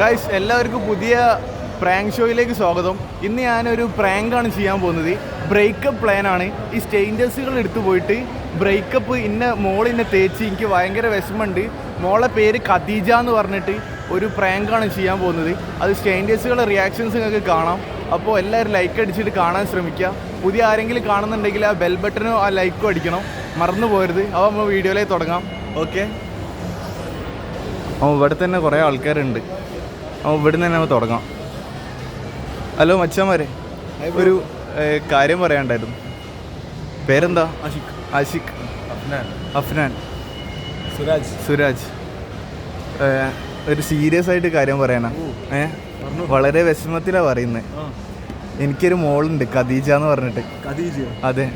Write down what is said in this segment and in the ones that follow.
Guys എല്ലാവർക്കും പുതിയ prank ഷോയിലേക്ക് സ്വാഗതം. ഇന്ന് ഞാനൊരു പ്രാങ്കാണ് ചെയ്യാൻ പോകുന്നത്. ബ്രേക്കപ്പ് പ്ലാനാണ് ഈ സ്റ്റേഞ്ചേഴ്സുകൾ എടുത്തു പോയിട്ട് ബ്രേക്കപ്പ് ഇന്ന മോളിന്നെ തേച്ച് എനിക്ക് ഭയങ്കര വിഷമമുണ്ട്. മോളെ പേര് ഖദീജ എന്ന് പറഞ്ഞിട്ട് ഒരു പ്രാങ്കാണ് ചെയ്യാൻ പോകുന്നത്. അത് സ്റ്റേഞ്ചേഴ്സുകളുടെ റിയാക്ഷൻസ് നിങ്ങൾക്ക് കാണാം. അപ്പോൾ എല്ലാവരും ലൈക്ക് അടിച്ചിട്ട് കാണാൻ ശ്രമിക്കുക. പുതിയ ആരെങ്കിലും കാണുന്നുണ്ടെങ്കിൽ ആ ബെൽ ബട്ടനോ ആ ലൈക്കോ അടിക്കണം. മറന്നു പോരുത്. അപ്പോൾ നമ്മൾ വീഡിയോയിലേക്ക് തുടങ്ങാം. ഓക്കെ അപ്പോൾ ഇവിടെ തന്നെ കുറേ ആൾക്കാരുണ്ട്. അപ്പോൾ ഇവിടുന്ന് നിന്ന് തന്നെ നമുക്ക് തുടങ്ങാം. ഹലോ മച്ചന്മാരെ ഒരു കാര്യം പറയാണ്ടായിരുന്നു പേരെന്താ? അഷിഖ് അഷിഖ് അഫ്നാൻ. സുരാജ്. സുരാജ്. ഒരു സീരിയസ് ആയിട്ട് കാര്യം പറയാനാ ഏ വളരെ വിഷമത്തിലാണ് പറയുന്നത് എനിക്കൊരു മോളുണ്ട് ഖദീജ എന്ന് പറഞ്ഞിട്ട്. ഖദീജ അതെ.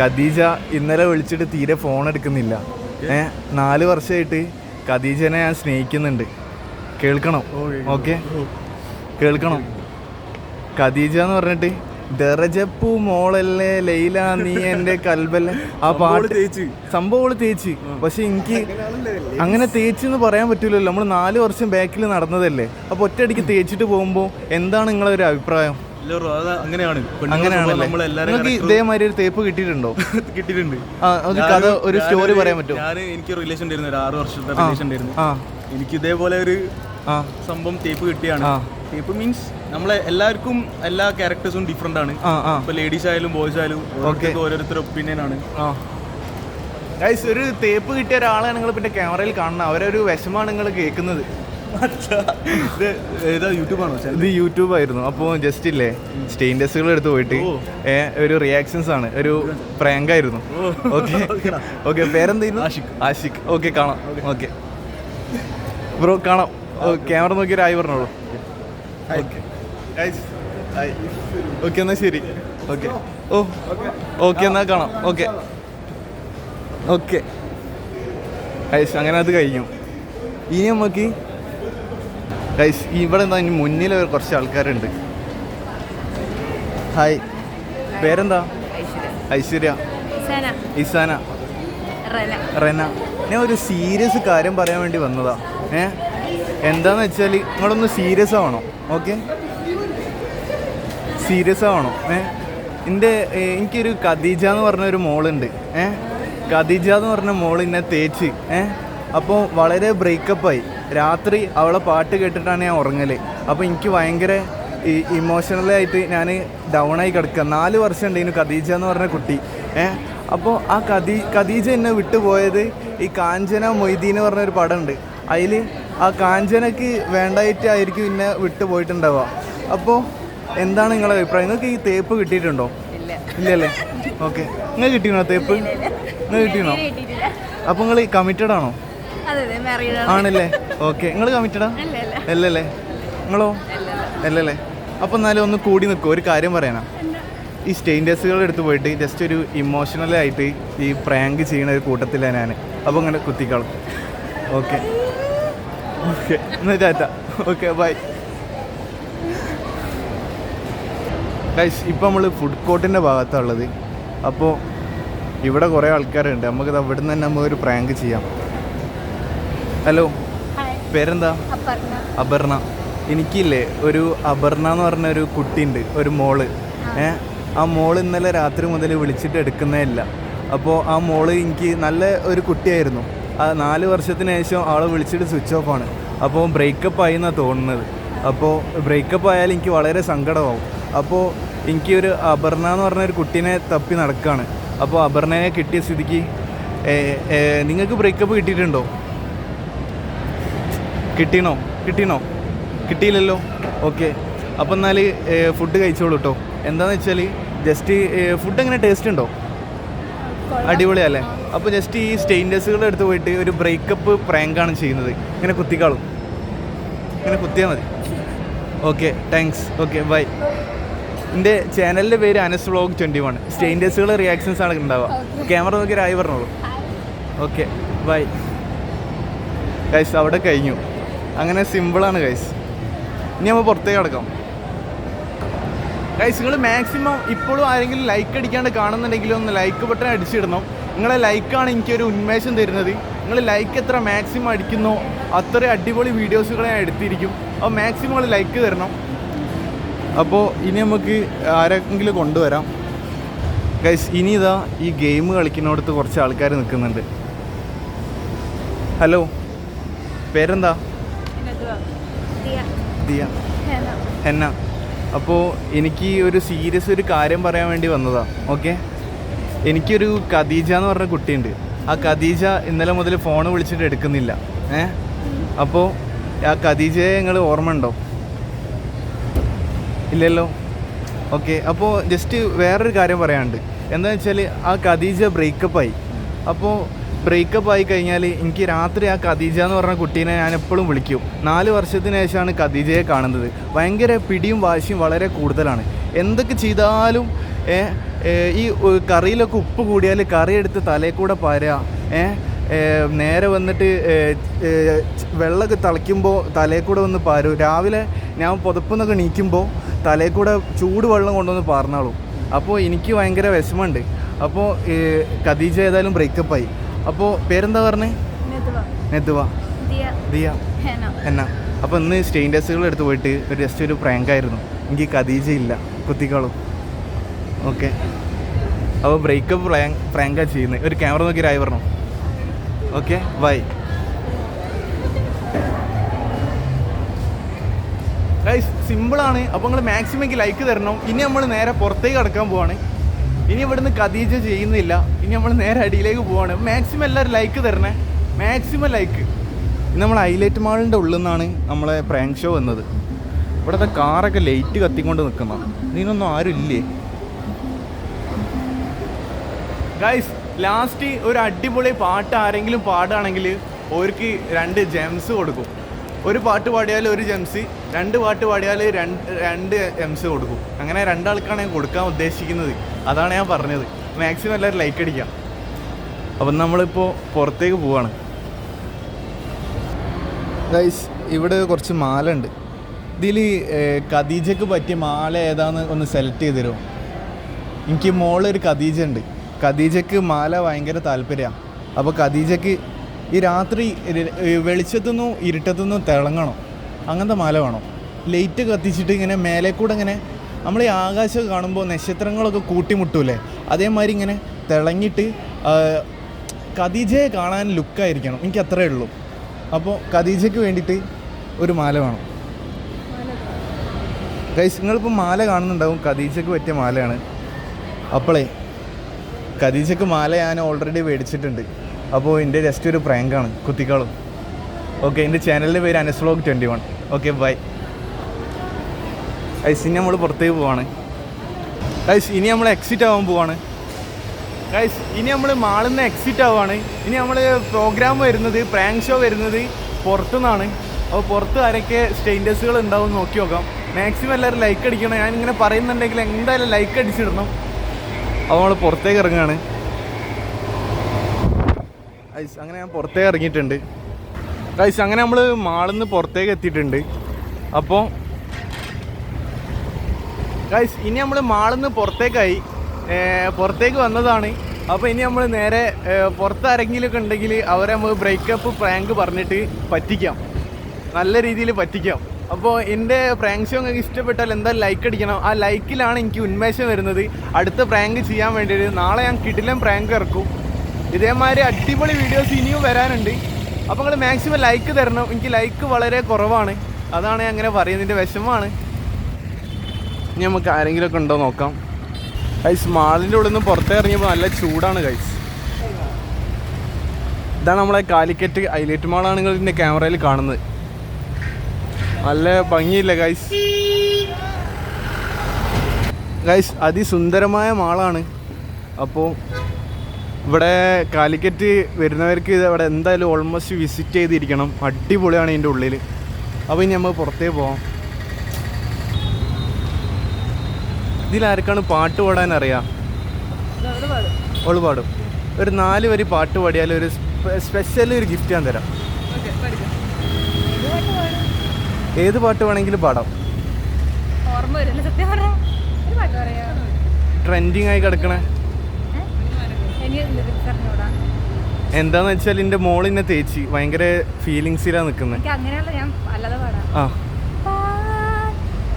ഖദീജ ഇന്നലെ വിളിച്ചിട്ട് തീരെ ഫോൺ എടുക്കുന്നില്ല. ഏ? നാല് വർഷമായിട്ട് ഖദീജനെ ഞാൻ സ്നേഹിക്കുന്നുണ്ട്. കേൾക്കണം. ഓക്കെ? കേൾക്കണം. ഖദീജ എന്ന് പറഞ്ഞിട്ട് ദറജപ്പു മോളല്ലേ ലൈല നീ എന്റെ കൽബല്ലേ. ആ പാട്ട് തേച്ച്. സംഭവം തേച്ച്. പക്ഷെ എനിക്ക് അങ്ങനെ തേച്ച് എന്ന് പറയാൻ പറ്റൂലല്ലോ. നമ്മൾ നാല് വർഷം ബാക്കിൽ നടന്നതല്ലേ. അപ്പൊ ഒറ്റയടിക്ക് തേച്ചിട്ട് പോകുമ്പോൾ എന്താണ് നിങ്ങളെ ഒരു അഭിപ്രായം? അങ്ങനെയാണ്. അങ്ങനെയാണല്ലേ? ഇതേമാതിരി ഒരു തേപ്പ് കിട്ടിയിട്ടുണ്ടോ? കിട്ടിയിട്ടുണ്ട്. ആ ഒരു കഥ ഒരു സ്റ്റോറി പറയാൻ പറ്റുമോ? ഞാൻ എനിക്ക് റിലേഷൻ ഉണ്ടായിരുന്നു ഒരു ആറ് വർഷത്തെ റിലേഷൻ ഉണ്ടായിരുന്നു. ആ. എനിക്ക് ഇതേപോലെ ഒരു സംഭവം തേപ്പ് കിട്ടിയാണ്. തേപ്പ് ടേപ്പ് മീൻസ് നമ്മളെ എല്ലാവർക്കും എല്ലാ ക്യാരക്ടേഴ്സും ഡിഫറെന്റ് ആണ്. ഇപ്പൊ ലേഡീസ് ആയാലും ബോയ്സ് ആയാലും ഓരോരുത്തരുടെ ഒപ്പീനിയൻ ആണ്. ഗൈസ് ഒരു തേപ്പ് കിട്ടിയ ഒരാളെ നിങ്ങൾ പിന്നെ ക്യാമറയിൽ കാണണം അവരൊരു വിഷമാണ് നിങ്ങൾ കേൾക്കുന്നത്. ഇത് ഏതാ യൂട്യൂബാണോ ഇത് യൂട്യൂബ് ആയിരുന്നു. അപ്പോൾ ജസ്റ്റ് ഇല്ലേ? സ്റ്റെയിൻ ടെസ്റ്റുകൾ എടുത്ത് പോയിട്ട് ഒരു റിയാക്ഷൻസ് ആണ്. ഒരു പ്രാങ്ക് ആയിരുന്നു. ഓക്കെ ഓക്കെ പേരെന്തായിരുന്നു? ആഷിഖ്. ആഷിഖ്. ഓക്കെ കാണാം. ഓക്കെ ബ്രോ കാണാം. ക്യാമറ നോക്കി ഒരു ആയി പറഞ്ഞോളൂ. ഓക്കെ. ഓക്കെ എന്നാൽ ശരി. ഓക്കെ. ഓ ഓക്കെ എന്നാൽ കാണാം. ഓക്കെ. ഓക്കെ. ഐസ് അങ്ങനെ അത് കഴിഞ്ഞു. ഇനി നമുക്ക് ഐസ് ഇവിടെ എന്താ ഇനി മുന്നിൽ കുറച്ച് ആൾക്കാരുണ്ട്. ഹായ് പേരെന്താ? ഐശ്വര്യ. സന ഇസാന. റന. റെന. ഞാൻ ഒരു സീരിയസ് കാര്യം പറയാൻ വേണ്ടി വന്നതാ. ഏ? എന്താന്ന് വെച്ചാൽ നിങ്ങളൊന്ന് സീരിയസ് ആവണം ഓക്കെ സീരിയസ് ആവണം ഏ? എന്റെ എനിക്കൊരു ഖദീജ എന്ന് പറഞ്ഞ ഒരു മോളുണ്ട് ഏ? ഖദീജ എന്ന് പറഞ്ഞ മോൾ എന്നെ തേച്ച് ഏ? അപ്പോൾ വളരെ ബ്രേക്കപ്പായി രാത്രി അവളെ പാട്ട് കേട്ടിട്ടാണ് ഞാൻ ഉറങ്ങൽ അപ്പോൾ എനിക്ക് ഭയങ്കര ഈ ഇമോഷണലായിട്ട് ഞാൻ ഡൗൺ ആയി കിടക്കുക നാല് വർഷം ഉണ്ടായിരുന്നു ഖദീജ എന്ന് പറഞ്ഞ കുട്ടി ഏ? അപ്പോൾ ആ ഖദീ ഖദീജ എന്നെ വിട്ടുപോയത് ഈ കാഞ്ചന മൊയ്തീൻ എന്ന് പറഞ്ഞൊരു പടമുണ്ട് അതിൽ ആ കാഞ്ചനക്ക് വേണ്ടായിട്ടായിരിക്കും പിന്നെ വിട്ടു പോയിട്ടുണ്ടാവുക. അപ്പോൾ എന്താണ് നിങ്ങളുടെ അഭിപ്രായം? നിങ്ങൾക്ക് ഈ തേപ്പ് കിട്ടിയിട്ടുണ്ടോ? ഇല്ല. ഇല്ലല്ലേ? ഓക്കെ. നിങ്ങൾ കിട്ടിയോ തേപ്പ്? നിങ്ങൾ കിട്ടിയോ അപ്പോൾ നിങ്ങൾ കമ്മിറ്റഡ് ആണോ? ആണല്ലേ? ഓക്കെ. നിങ്ങൾ കമ്മിറ്റഡാ അല്ല അല്ല. അല്ലല്ലേ? നിങ്ങളോ? അല്ലല്ലേ. അപ്പോൾ എന്നാലും ഒന്ന് കൂടി നിൽക്കുമോ ഒരു കാര്യം പറയാനാ ഈ സ്റ്റെയിൻഡേഴ്സുകൾ എടുത്ത് പോയിട്ട് ജസ്റ്റ് ഒരു ഇമോഷണലായിട്ട് ഈ പ്രാങ്ക് ചെയ്യുന്ന ഒരു കൂട്ടത്തിലാണ് ഞാൻ അപ്പോൾ അങ്ങനെ കുത്തിക്കളും. ഓക്കെ. ഓക്കെ എന്നാൽ ടാറ്റ ഓക്കെ ബൈ ഗൈസ് ഇപ്പം നമ്മൾ ഫുഡ് കോർട്ടിന്റെ ഭാഗത്താണുള്ളത് അപ്പോൾ ഇവിടെ കുറേ ആൾക്കാരുണ്ട്. നമുക്കിത് അവിടെ നിന്ന് തന്നെ നമുക്ക് ഒരു പ്രാങ്ക് ചെയ്യാം. ഹലോ പേരെന്താ? അപർണ. എനിക്കില്ലേ ഒരു അപർണ എന്ന് പറഞ്ഞ ഒരു കുട്ടിയുണ്ട് ഒരു മോൾ. ഏ? ആ മോൾ ഇന്നലെ രാത്രി മുതൽ വിളിച്ചിട്ട് എടുക്കുന്നേ ഇല്ല. അപ്പോൾ ആ മോൾ എനിക്ക് നല്ല ഒരു കുട്ടിയായിരുന്നു. നാല് വർഷത്തിന് ശേഷം അവളെ വിളിച്ചിട്ട് സ്വിച്ച് ഓഫ് ആണ്. അപ്പോൾ ബ്രേക്കപ്പ് ആയി എന്നാണ് തോന്നുന്നത്. അപ്പോൾ ബ്രേക്കപ്പ് ആയാൽ എനിക്ക് വളരെ സങ്കടമാവും. അപ്പോൾ എനിക്ക് ഒരു അപർണ എന്ന് പറഞ്ഞ ഒരു കുട്ടീനെ തപ്പി നടക്കുകയാണ് അപ്പോൾ അപർണയെ കിട്ടിയ സ്ഥിതിക്ക് നിങ്ങൾക്ക് ബ്രേക്കപ്പ് കിട്ടിയിട്ടുണ്ടോ? കിട്ടീണോ? കിട്ടീണോ? കിട്ടിയില്ലല്ലോ? ഓക്കെ. അപ്പം എന്നാൽ ഫുഡ് കഴിച്ചോളൂ കേട്ടോ എന്താണെന്ന് വെച്ചാൽ ജസ്റ്റ് ഫുഡ് എങ്ങനെ ടേസ്റ്റ് ഉണ്ടോ? അടിപൊളിയല്ലേ? അപ്പോൾ ജസ്റ്റ് ഈ സ്റ്റെയിൻലെസ്സുകളുടെ അടുത്ത് പോയിട്ട് ഒരു ബ്രേക്കപ്പ് പ്രാങ്കാണ് ചെയ്യുന്നത്. ഇങ്ങനെ കുത്തിക്കാളും. ഇങ്ങനെ കുത്തിയാൽ മതി. ഓക്കെ താങ്ക്സ് ഓക്കെ ബൈ എന്റെ ചാനലിന്റെ പേര് അനസ് വ്ളോഗ് ട്വന്റി വൺ സ്റ്റെയിൻലെസ്സുകളുടെ റിയാക്ഷൻസ് ആണ് ഉണ്ടാവുക. ക്യാമറ നോക്കി ഒരു ആയി പറഞ്ഞോളൂ. ഓക്കെ ബൈ ഗൈസ് അവിടെ കഴിഞ്ഞു. അങ്ങനെ സിമ്പിളാണ് ഗൈസ് ഇനി നമ്മൾ പുറത്തേക്ക് കിടക്കാം. ഗൈസ് നിങ്ങൾ മാക്സിമം ഇപ്പോഴും ആരെങ്കിലും ലൈക്ക് അടിക്കാണ്ട് കാണുന്നുണ്ടെങ്കിൽ ഒന്ന് ലൈക്ക് ബട്ടൺ അടിച്ചിടണം. നിങ്ങളെ ലൈക്കാണ് എനിക്കൊരു ഉന്മേഷം തരുന്നത്. നിങ്ങൾ ലൈക്ക് എത്ര മാക്സിമം അടിക്കുന്നോ അത്ര അടിപൊളി വീഡിയോസുകൾ ഞാൻ എടുത്തിരിക്കും. അപ്പോൾ മാക്സിമം നിങ്ങൾ ലൈക്ക് തരണം. അപ്പോൾ ഇനി നമുക്ക് ആരെങ്കിലും കൊണ്ടുവരാം. ഗൈസ് ഇനി ഇതാ ഈ ഗെയിം കളിക്കുന്നിടത്ത് കുറച്ച് ആൾക്കാർ നിൽക്കുന്നുണ്ട്. ഹലോ പേരെന്താ? ദിയ. ഹെന്ന. അപ്പോൾ എനിക്ക് ഒരു സീരിയസ് ഒരു കാര്യം പറയാൻ വേണ്ടി വന്നതാ. ഓക്കെ എനിക്കൊരു ഖദീജ എന്ന് പറഞ്ഞ കുട്ടിയുണ്ട്. ആ ഖദീജ ഇന്നലെ മുതൽ ഫോൺ വിളിച്ചിട്ട് എടുക്കുന്നില്ല. ഏ? അപ്പോൾ ആ ഖദീജയെ നിങ്ങൾ ഓർമ്മ ഉണ്ടോ? ഇല്ലല്ലോ? ഓക്കെ. അപ്പോൾ ജസ്റ്റ് വേറൊരു കാര്യം പറയാനുണ്ട്. എന്താ വെച്ചാൽ ആ ഖദീജ ബ്രേക്കപ്പായി അപ്പോൾ ബ്രേക്കപ്പ് ആയി കഴിഞ്ഞാൽ എനിക്ക് രാത്രി ആ ഖദീജ എന്ന് പറഞ്ഞ കുട്ടീനെ ഞാൻ എപ്പോഴും വിളിക്കും. നാല് വർഷത്തിന് ശേഷമാണ് ഖദീജയെ കാണുന്നത്. ഭയങ്കര പിടിയും വാശിയും വളരെ കൂടുതലാണ്. എന്തൊക്കെ ചെയ്താലും ഈ കറിയിലൊക്കെ ഉപ്പ് കൂടിയാൽ കറി എടുത്ത് തലയിൽ കൂടെ പരാ നേരെ വന്നിട്ട് വെള്ളമൊക്കെ തിളയ്ക്കുമ്പോൾ തലയിൽ കൂടെ വന്ന് പാരും. രാവിലെ ഞാൻ പുതപ്പെന്നൊക്കെ നീക്കുമ്പോൾ തലയിൽ കൂടെ ചൂട് വെള്ളം കൊണ്ടുവന്ന് പാർന്നാളും. അപ്പോൾ എനിക്ക് ഭയങ്കര വിഷമമുണ്ട്. അപ്പോൾ ഖദീജ ഏതായാലും ബ്രേക്കപ്പായി അപ്പോൾ പേരെന്താ പറഞ്ഞേ? നെത്തുവ ദിയ. എന്നാ അപ്പോൾ ഇന്ന് സ്റ്റെയിൻഡേഴ്സുകൾ എടുത്ത് പോയിട്ട് ഒരു ജസ്റ്റ് ഒരു പ്രാങ്കായിരുന്നു ആയിരുന്നു. എനിക്ക് ഖദീജ ഇല്ല. കുത്തിക്കാളും. ഓക്കെ. അപ്പോൾ ബ്രേക്കപ്പ് പ്രാങ്ക് പ്രാങ്കാ ചെയ്യുന്നത് ഒരു ക്യാമറ നോക്കി രായി പറഞ്ഞു? ഓക്കെ ബൈ ഗൈസ് സിമ്പിളാണ് അപ്പോൾ നിങ്ങൾ മാക്സിമം എനിക്ക് ലൈക്ക് തരണം. ഇനി നമ്മൾ നേരെ പുറത്തേക്ക് കടക്കാൻ പോവാണ്. ഇനി ഇവിടുന്ന് ഖദീജ ചെയ്യുന്നില്ല. ഇനി നമ്മൾ നേരെ അടിയിലേക്ക് പോവാണ്. മാക്സിമം എല്ലാവരും ലൈക്ക് തരണേ. മാക്സിമം ലൈക്ക് ഇന്ന് നമ്മൾ ഹൈലൈറ്റ് മാളിന്റെ ഉള്ളിൽ നിന്നാണ് നമ്മളെ പ്രാങ്ക് ഷോ വന്നത്. ഇവിടുത്തെ കാറൊക്കെ ലൈറ്റ് കത്തിക്കൊണ്ട് നിൽക്കുന്ന ഇതിനൊന്നും ആരും ഇല്ലേ? ഗൈസ് ലാസ്റ്റ് ഒരു അടിപൊളി പാട്ട് ആരെങ്കിലും പാടുകയാണെങ്കിൽ അവർക്ക് രണ്ട് ജെംസ് കൊടുക്കും. ഒരു പാട്ട് പാടിയാൽ ഒരു ജെംസ് രണ്ട് പാട്ട് പാടിയാൽ രണ്ട് രണ്ട് ജെംസ് കൊടുക്കും. അങ്ങനെ രണ്ടാൾക്കാണ് ഞാൻ കൊടുക്കാൻ ഉദ്ദേശിക്കുന്നത്. അതാണ് ഞാൻ പറഞ്ഞത്. മാക്സിമം എല്ലാവരും ലൈക്ക് അടിക്കാം. അപ്പം നമ്മളിപ്പോൾ പുറത്തേക്ക് പോവാണ്. ഗൈസ് ഇവിടെ കുറച്ച് മാല ഉണ്ട് ഇതിൽ ഖദീജക്ക് പറ്റിയ മാല ഏതാന്ന് ഒന്ന് സെലക്ട് ചെയ്ത് തരുമോ? എനിക്ക് മോളൊരു ഖദീജ ഉണ്ട്. ഖദീജക്ക് മാല ഭയങ്കര താല്പര്യമാണ് അപ്പോൾ ഖദീജയ്ക്ക് ഈ രാത്രി വെളിച്ചത്തുനിന്നും ഇരുട്ടത്തുനിന്നും തിളങ്ങണം. അങ്ങനത്തെ മാല വേണം. ലൈറ്റ് കത്തിച്ചിട്ട് ഇങ്ങനെ മേലെ കൂടെ ഇങ്ങനെ നമ്മൾ ഈ ആകാശം കാണുമ്പോൾ നക്ഷത്രങ്ങളൊക്കെ കൂട്ടിമുട്ടൂലേ? അതേമാതിരി ഇങ്ങനെ തിളങ്ങിയിട്ട് ഖദീജയെ കാണാൻ ലുക്കായിരിക്കണം. എനിക്ക് അത്രേ ഉള്ളൂ. അപ്പോൾ ഖദീജയ്ക്ക് വേണ്ടിയിട്ട് ഒരു മാല വേണം. ഗൈസ് നിങ്ങളിപ്പോൾ മാല കാണുന്നുണ്ടാവും. ഖദീജയ്ക്ക് പറ്റിയ മാലയാണ്. അപ്പോളേ ഖദീജയ്ക്ക് മാല ഞാൻ ഓൾറെഡി മേടിച്ചിട്ടുണ്ട്. അപ്പോൾ എന്റെ ജസ്റ്റ് ഒരു പ്രാങ്കാണ് കുത്തിക്കാളും. ഓക്കെ എന്റെ ചാനലിന്റെ പേര് Anas vlog twenty one okay bye ice ഇനി നമ്മൾ പുറത്തേക്ക് പോവാണ്. ഐസ് ഇനി നമ്മൾ എക്സിറ്റ് ആവാൻ പോവാണ്. ഗൈസ് ഇനി നമ്മൾ മാളിൽ നിന്ന് എക്സിറ്റ് ആവുകയാണ് ഇനി നമ്മൾ പ്രോഗ്രാം വരുന്നത് പ്രാങ്ക് ഷോ വരുന്നത് പുറത്തുനിന്നാണ്. അപ്പോൾ പുറത്ത് ആരൊക്കെ സ്റ്റേറ്റസുകൾ ഉണ്ടാവും നോക്കി നോക്കാം. മാക്സിമം എല്ലാവരും ലൈക്ക് അടിക്കണം. ഞാൻ ഇങ്ങനെ പറയുന്നുണ്ടെങ്കിൽ എന്തായാലും ലൈക്ക് അടിച്ചിടണം. അപ്പോൾ നമ്മൾ പുറത്തേക്ക് ഇറങ്ങുകയാണ് ഐസ് അങ്ങനെ ഞാൻ പുറത്തേക്ക് ഇറങ്ങിയിട്ടുണ്ട്. ഐസ് അങ്ങനെ നമ്മൾ മാളിൽ നിന്ന് പുറത്തേക്ക് എത്തിയിട്ടുണ്ട്. അപ്പോൾ ഗൈസ് ഇനി നമ്മൾ മാളിൽ നിന്ന് പുറത്തേക്കായി പുറത്തേക്ക് വന്നതാണ്. അപ്പോൾ ഇനി നമ്മൾ നേരെ പുറത്ത് ആരെങ്കിലുമൊക്കെ ഉണ്ടെങ്കിൽ അവരെ നമ്മൾ ബ്രേക്കപ്പ് പ്രാങ്ക് പറഞ്ഞിട്ട് പറ്റിക്കാം. നല്ല രീതിയിൽ പറ്റിക്കാം. അപ്പോൾ എന്റെ പ്രാങ്ക് ഷോ നിങ്ങൾക്ക് ഇഷ്ടപ്പെട്ടാൽ എന്തായാലും ലൈക്ക് അടിക്കണം. ആ ലൈക്കിലാണ് എനിക്ക് ഉന്മേഷം വരുന്നത്. അടുത്ത പ്രാങ്ക് ചെയ്യാൻ വേണ്ടിയിട്ട് നാളെ ഞാൻ കിടിലം പ്രാങ്ക് ഇറക്കും. ഇതേമാതിരി അടിപൊളി വീഡിയോസ് ഇനിയും വരാനുണ്ട്. അപ്പോൾ നിങ്ങൾ മാക്സിമം ലൈക്ക് തരണം. എനിക്ക് ലൈക്ക് വളരെ കുറവാണ്. അതാണ് ഞാൻ അങ്ങനെ പറയുന്നതിന്റെ വിഷമമാണ്. ഇനി നമുക്ക് ആരെങ്കിലുമൊക്കെ ഉണ്ടോ നോക്കാം. ഗൈസ് മാളിന്റെ ഉള്ളിൽ നിന്ന് പുറത്തേ ഇറങ്ങിയപ്പോൾ നല്ല ചൂടാണ് ഗൈസ് ഇതാണ് നമ്മളെ കാലിക്കറ്റ് ഹൈലൈറ്റ് മാളാണ് നിങ്ങൾ ഇതിന്റെ ക്യാമറയിൽ കാണുന്നത്. നല്ല ഭംഗിയില്ല ഗൈസ് ഗൈസ് അതിസുന്ദരമായ മാളാണ്. അപ്പോൾ ഇവിടെ കാലിക്കറ്റ് വരുന്നവർക്ക് ഇത് ഇവിടെ എന്തായാലും ഓൾമോസ്റ്റ് വിസിറ്റ് ചെയ്തിരിക്കണം. അടിപൊളിയാണ് ഇതിന്റെ ഉള്ളിൽ അപ്പോൾ ഇനി നമ്മൾ പുറത്തേക്ക് പോവാം. ഇതിലാർക്കാണ് പാട്ട് പാടാൻ അറിയാം ഓൾ പാടും. ഒരു നാല് വരി പാട്ട് പാടിയാൽ ഒരു സ്പെഷ്യൽ ഒരു ഗിഫ്റ്റ് ഞാൻ തരാം. ഏത് പാട്ട് വേണമെങ്കിലും പാടാം. ഓർമ്മ വരില്ല സത്യം പറയാം ഒരു പാട്ട് പറയാ. ട്രെൻഡിങ് ആയി കിടക്കണേ എന്താന്ന് വെച്ചാൽ എന്റെ മോളിനെ തേച്ച്. ഭയങ്കര ഫീലിങ്സിലാ നിക്കുന്നത് എനിക്ക് അങ്ങനെയുള്ള ഞാൻ അല്ലാതെ പാടാം. ആ.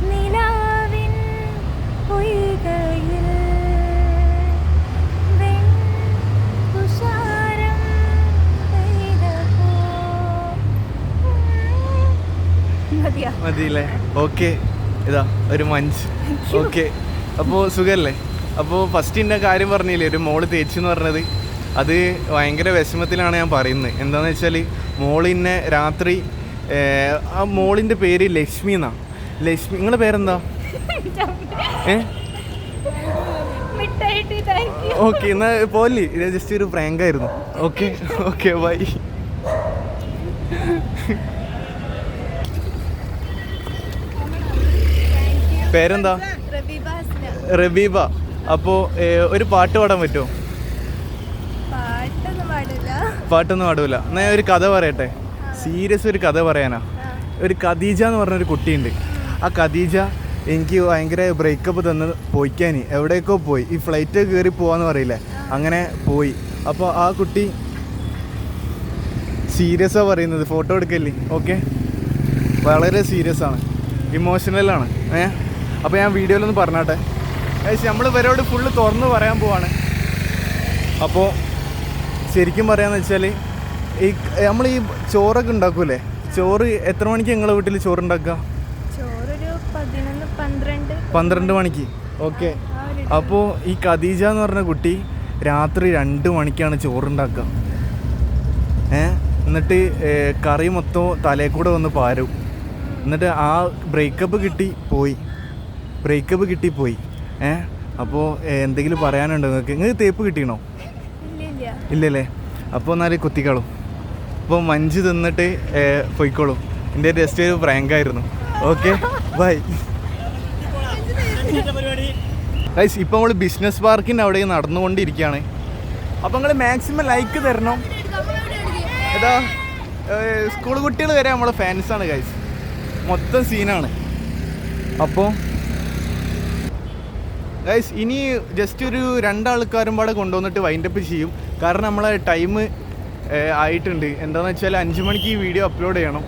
നിലാവിൻ പൊയ്കയിൽ മതിയില്ലേ? ഓക്കെ. ഇതാ ഒരു മഞ്ച്. ഓക്കെ. അപ്പോൾ സുഖമല്ലേ അപ്പോൾ ഫസ്റ്റ് ഇന്ന കാര്യം പറഞ്ഞില്ലേ ഒരു മോൾ തേച്ചു എന്ന് പറഞ്ഞത്. അത് ഭയങ്കര വിഷമത്തിലാണ് ഞാൻ പറയുന്നത്. എന്താണെന്ന് വെച്ചാൽ മോളിന്നെ രാത്രി ആ മോളിന്റെ പേര് ലക്ഷ്മി എന്നാ. ലക്ഷ്മി നിങ്ങളുടെ പേരെന്താ? ഏ? ഓക്കെ എന്നാ പോലെ ഇത് ജസ്റ്റ് ഒരു പ്രാങ്കായിരുന്നു ഓക്കെ ഓക്കെ ബൈ പേരെന്താ? റബീബ. അപ്പോ ഒരു പാട്ട് പാടാൻ പറ്റുമോ? പാട്ടൊന്നും പാടൂല. എന്നാ ഞാൻ ഒരു കഥ പറയട്ടെ. സീരിയസ് ഒരു കഥ പറയാനാ. ഒരു ഖദീജ എന്ന് പറഞ്ഞൊരു കുട്ടിയുണ്ട്. ആ ഖദീജ എനിക്ക് ഭയങ്കര ബ്രേക്കപ്പ് തന്ന് പോയിക്കാനി. എവിടേക്കോ പോയി. ഈ ഫ്ലൈറ്റ് കയറി പോവാന്ന് പറയില്ലേ? അങ്ങനെ പോയി. അപ്പോൾ ആ കുട്ടി സീരിയസാണ് പറയുന്നത്. ഫോട്ടോ എടുക്കല്ലേ? ഓക്കെ വളരെ സീരിയസ് ആണ്. ഇമോഷണലാണ് ഏ? അപ്പോൾ ഞാൻ വീഡിയോയിലൊന്ന് പറഞ്ഞാട്ടെ. ഏകദേശം നമ്മൾ ഇവരോട് ഫുള്ള് തുറന്ന് പറയാൻ പോവാണ്. അപ്പോൾ ശരിക്കും പറയാന്ന് വെച്ചാൽ ഈ നമ്മൾ ഈ ചോറൊക്കെ ഉണ്ടാക്കൂലേ? ചോറ് എത്ര മണിക്ക് നിങ്ങളെ വീട്ടിൽ ചോറ് ഉണ്ടാക്കുക പന്ത്രണ്ട്. മണിക്ക്. ഓക്കെ അപ്പോൾ ഈ ഖദീജ എന്ന് പറഞ്ഞ കുട്ടി രാത്രി രണ്ട് മണിക്കാണ് ചോറുണ്ടാക്കുക ഏ? എന്നിട്ട് കറി മൊത്തം തലേ കൂടെ വന്ന് പാരും. എന്നിട്ട് ആ ബ്രേക്കപ്പ് കിട്ടി പോയി. ബ്രേക്കപ്പ് കിട്ടിപ്പോയി. ഏ? അപ്പോൾ എന്തെങ്കിലും പറയാനുണ്ടോ നിങ്ങൾക്ക്? നിങ്ങൾക്ക് തേപ്പ് കിട്ടിയണോ ഇല്ല ഇല്ല ഇല്ലല്ലേ? അപ്പോൾ എന്നാൽ കുത്തിക്കോളും. അപ്പോൾ മഞ്ച് തിന്നിട്ട് പൊയ്ക്കോളും. എന്റെ ജസ്റ്റ് ഒരു പ്രാങ്കായിരുന്നു ഓക്കെ? ബൈ. ഗൈസ് ഇപ്പോൾ നമ്മൾ ബിസിനസ് പാർക്കിന്റെ അവിടെ നടന്നുകൊണ്ടിരിക്കുകയാണ്. അപ്പോൾ നിങ്ങൾ മാക്സിമം ലൈക്ക് തരണം. ഏതാ? സ്കൂൾ കുട്ടികൾ വരെ നമ്മളെ ഫാൻസാണ് ഗൈസ് മൊത്തം സീനാണ് അപ്പോൾ ഗൈസ് ഇനി ജസ്റ്റ് ഒരു രണ്ടാൾക്കാരും പാടെ കൊണ്ടുവന്നിട്ട് വൈൻഡപ്പ് ചെയ്യും. കാരണം നമ്മളെ ടൈം ആയിട്ടുണ്ട്. എന്താണെന്ന് വെച്ചാൽ അഞ്ച് മണിക്ക് ഈ വീഡിയോ അപ്ലോഡ് ചെയ്യണം.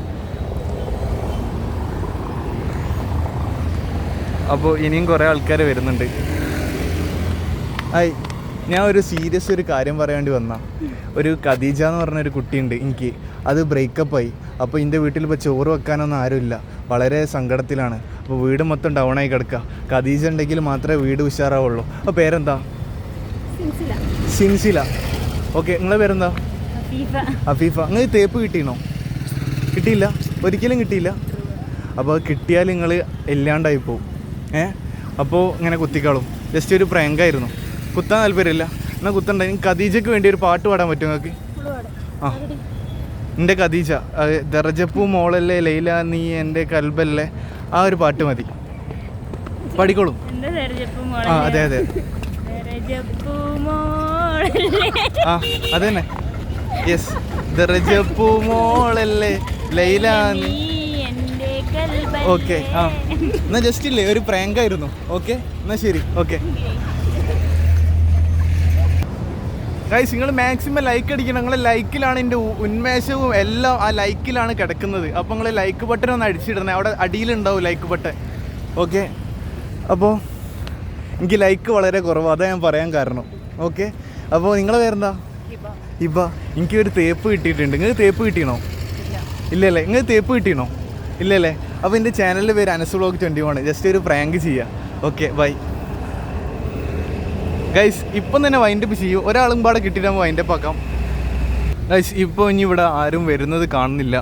അപ്പോൾ ഇനിയും കുറേ ആൾക്കാർ വരുന്നുണ്ട്. ഹായ് ഞാൻ ഒരു സീരിയസ് ഒരു കാര്യം പറയാൻ വേണ്ടി വന്ന. ഒരു ഖദീജ എന്ന് പറഞ്ഞൊരു കുട്ടിയുണ്ട് എനിക്ക്. അത് ബ്രേക്കപ്പായി അപ്പോൾ എന്റെ വീട്ടിൽ ഇപ്പോൾ ചോറ് വെക്കാനൊന്നും ആരുമില്ല. വളരെ സങ്കടത്തിലാണ്. അപ്പോൾ വീട് മൊത്തം ഡൗൺ ആയി കിടക്കുക. ഖദീജ ഉണ്ടെങ്കിൽ മാത്രമേ വീട് ഉഷാറാവുള്ളൂ. അപ്പോൾ പേരെന്താ? സിൻസില. ഓക്കെ നിങ്ങളെ പേരെന്താ? ഫീഫ അഫീഫ. നിങ്ങൾ തേപ്പ് കിട്ടിയോ കിട്ടിയില്ല? ഒരിക്കലും കിട്ടിയില്ല? അപ്പോൾ കിട്ടിയാൽ നിങ്ങൾ ഇല്ലാണ്ടായി പോവും. ഏ? അപ്പോൾ ഇങ്ങനെ കുത്തിക്കാളും. ജസ്റ്റ് ഒരു പ്രാങ്കായിരുന്നു കുത്താൻ താല്പര്യമില്ല. എന്നാൽ കുത്തണ്ട. എനിക്ക് ഖദീജയ്ക്ക് വേണ്ടി ഒരു പാട്ട് പാടാൻ പറ്റും നിങ്ങൾക്ക്? ആ. എന്റെ ഖദീജ അത് ദർജപ്പൂ മോളല്ലേ ലൈല നീ എന്റെ കൽബല്ലേ ആ ഒരു പാട്ട് മതി. പഠിക്കോളും. ആ അതെ അതെ. ആ ആ അതന്നെ. യെസ് ദർജപ്പൂ മോളല്ലേ ലൈല. ഓക്കെ ആ. എന്നാ ജസ്റ്റ് ഇല്ലേ ഒരു പ്രാങ്ക് ആയിരുന്നു ഓക്കെ എന്നാ ശരി. ഓക്കെ ഗൈസ് നിങ്ങൾ മാക്സിമം ലൈക്ക് അടിക്കണം. നിങ്ങളെ ലൈക്കിലാണ് എന്റെ ഉന്മേഷവും എല്ലാം ആ ലൈക്കിലാണ് കിടക്കുന്നത്. അപ്പോൾ നിങ്ങൾ ലൈക്ക് ബട്ടൺ ഒന്ന് അടിച്ചിടണേ. അവിടെ അടിയിലുണ്ടാവും ലൈക്ക് ബട്ടൺ ഓക്കെ അപ്പോൾ എനിക്ക് ലൈക്ക് വളരെ കുറവാണ് അതാണ് ഞാൻ പറയാൻ കാരണം. ഓക്കെ അപ്പോൾ നിങ്ങളെ പേരെന്താ? ഇബ എനിക്ക് ഒരു തേപ്പ് കിട്ടിയിട്ടുണ്ട്. നിങ്ങൾക്ക് തേപ്പ് കിട്ടിയണോ? ഇല്ലല്ലേ നിങ്ങൾക്ക് തേപ്പ് കിട്ടിയണോ? ഇല്ലല്ലേ അപ്പോൾ എന്റെ ചാനലിന്റെ പേര് Anas vlog twenty one just ഒരു പ്രാങ്ക് ചെയ്യുക ഓക്കെ ബൈ ഗൈസ് ഇപ്പം തന്നെ വൈൻഡപ്പ് ചെയ്യൂ. ഒരാളും പാടെ കിട്ടിയിട്ട് നമ്മൾ വൈൻഡപ്പ് ആക്കാം. ഗൈസ് ഇപ്പോൾ ഇനി ഇവിടെ ആരും വരുന്നത് കാണുന്നില്ല.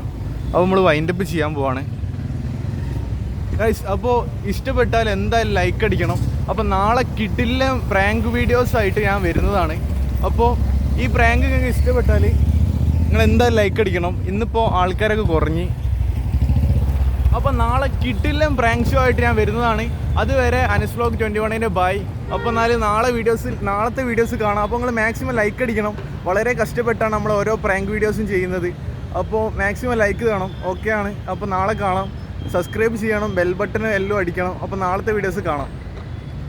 അപ്പോൾ നമ്മൾ വൈൻഡപ്പ് ചെയ്യാൻ പോവാണ്. ഗൈസ് അപ്പോൾ ഇഷ്ടപ്പെട്ടാൽ എന്തായാലും ലൈക്ക് അടിക്കണം. അപ്പോൾ നാളെ കിട്ടില്ല പ്രാങ്ക് വീഡിയോസ് ആയിട്ട് ഞാൻ വരുന്നതാണ്. അപ്പോൾ ഈ പ്രാങ്ക് നിങ്ങൾക്ക് ഇഷ്ടപ്പെട്ടാൽ നിങ്ങൾ എന്തായാലും ലൈക്ക് അടിക്കണം. ഇന്നിപ്പോൾ ആൾക്കാരൊക്കെ കുറഞ്ഞ്. അപ്പോൾ നാളെ കിട്ടില്ല പ്രാങ്ക് ഷോ ആയിട്ട് ഞാൻ വരുന്നതാണ്. അതുവരെ അനസ് വ്ലോഗ് ട്വന്റി വണ്ണിന്റെ ബൈ അപ്പോൾ എന്നാലും നാളെ വീഡിയോസ് നാളത്തെ വീഡിയോസ് കാണാം. അപ്പോൾ നിങ്ങൾ മാക്സിമം ലൈക്ക് അടിക്കണം. വളരെ കഷ്ടപ്പെട്ടാണ് നമ്മൾ ഓരോ പ്രാങ്ക് വീഡിയോസും ചെയ്യുന്നത്. അപ്പോൾ മാക്സിമം ലൈക്ക് കാണും ഓക്കെ ആണ്. അപ്പോൾ നാളെ കാണാം. സബ്സ്ക്രൈബ് ചെയ്യണം. ബെൽ ബട്ടൺ എല്ലാം അടിക്കണം. അപ്പോൾ നാളത്തെ വീഡിയോസ് കാണാം.